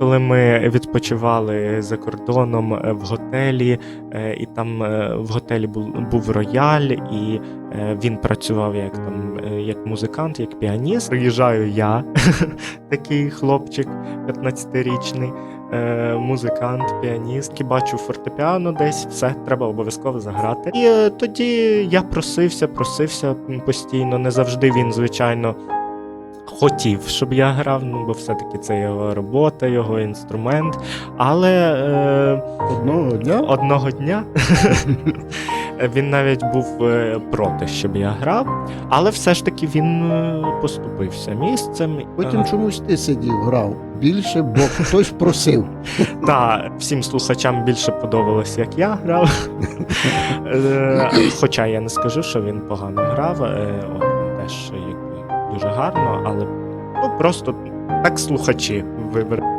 коли ми відпочивали за кордоном е, в готелі, е, і там е, в готелі був, рояль, і він працював як там як музикант, як піаніст. Приїжджаю я, такий хлопчик 15-річний, е, музикант, піаніст, і бачу фортепіано десь, все, треба обов'язково заграти. І тоді я просився, просився постійно. Не завжди він, звичайно. Хотів, щоб я грав, ну бо все-таки це його робота, його інструмент. Але е, Одного дня одного дня він навіть був е, проти, щоб я грав, але все ж таки він е, поступився місцем. потім Е, чомусь ти сидів, грав більше, бо хтось просив. Та всім слухачам більше подобалось, як я грав. Хоча я не скажу, що він погано грав. Гарно, але ну просто так слухачі вибрали.